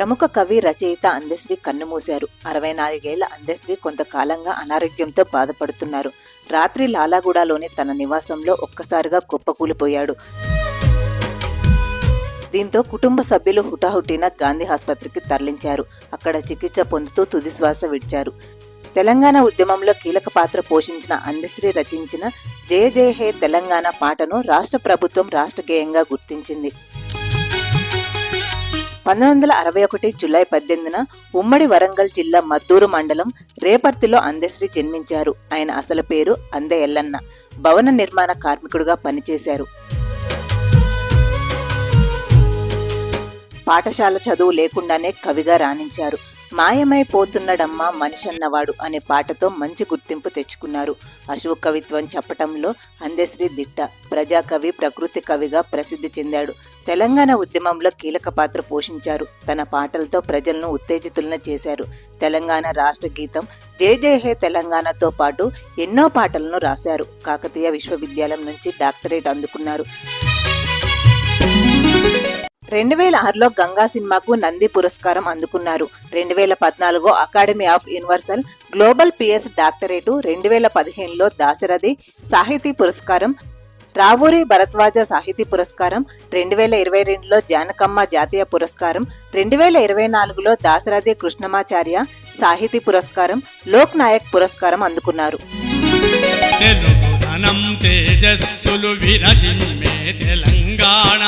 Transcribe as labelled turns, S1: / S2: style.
S1: ప్రముఖ కవి రచయిత అందశ్రీ కన్నుమూశారు. అరవై నాలుగేళ్ళ అందశ్రీ కొంతకాలంగా అనారోగ్యంతో బాధపడుతున్నారు. రాత్రి లాలాగూడలోని తన నివాసంలో ఒక్కసారిగా కుప్పకూలిపోయాడు. దీంతో కుటుంబ సభ్యులు హుటాహుటిన గాంధీ ఆసుపత్రికి తరలించారు. అక్కడ చికిత్స పొందుతూ తుదిశ్వాస విడిచారు. తెలంగాణ ఉద్యమంలో కీలక పాత్ర పోషించిన అందశ్రీ రచించిన జయ జయ హే తెలంగాణ పాటను రాష్ట్ర ప్రభుత్వం రాష్ట్రకేయంగా గుర్తించింది. పంతొమ్మిది వందల అరవై ఒకటి జులై పద్దెనిమిదిన ఉమ్మడి వరంగల్ జిల్లా మద్దూరు మండలం రేపర్తిలో అందశ్రీ జన్మించారు. ఆయన అసలు పేరు అందే ఎల్లన్న. భవన నిర్మాణ కార్మికుడుగా పనిచేశారు. పాఠశాల చదువు లేకుండానే కవిగా రాణించారు. మాయమైపోతున్నడమ్మా మనిషన్నవాడు అనే పాటతో మంచి గుర్తింపు తెచ్చుకున్నారు. అశోక్ కవిత్వం చెప్పటంలో అందశ్రీ దిట్ట ప్రజాకవి ప్రకృతి కవిగా ప్రసిద్ధి చెందాడు. తెలంగాణ ఉద్యమంలో కీలక పాత్ర పోషించారు. తన పాటలతో ప్రజలను ఉత్తేజితులను చేశారు. తెలంగాణ రాష్ట్ర గీతం జే జే హే తెలంగాణతో పాటు ఎన్నో పాటలను రాశారు. కాకతీయ విశ్వవిద్యాలయం నుంచి డాక్టరేట్ అందుకున్నారు. రెండు వేల ఆరులో గంగా సినిమాకు నంది పురస్కారం అందుకున్నారు. రెండు వేల పద్నాలుగు academy of universal global peace doctorate రెండు వేల పదిహేనులో దాశరథి సాహితీ పురస్కారం రావూరి భరద్వాజ సాహితీ పురస్కారం రెండు వేల ఇరవై రెండులో జానకమ్మ జాతీయ పురస్కారం రెండు వేల ఇరవై నాలుగులో దాశరథి కృష్ణమాచార్య సాహితీ పురస్కారం లోక్ నాయక్ పురస్కారం అందుకున్నారు.
S2: తెలంగాణ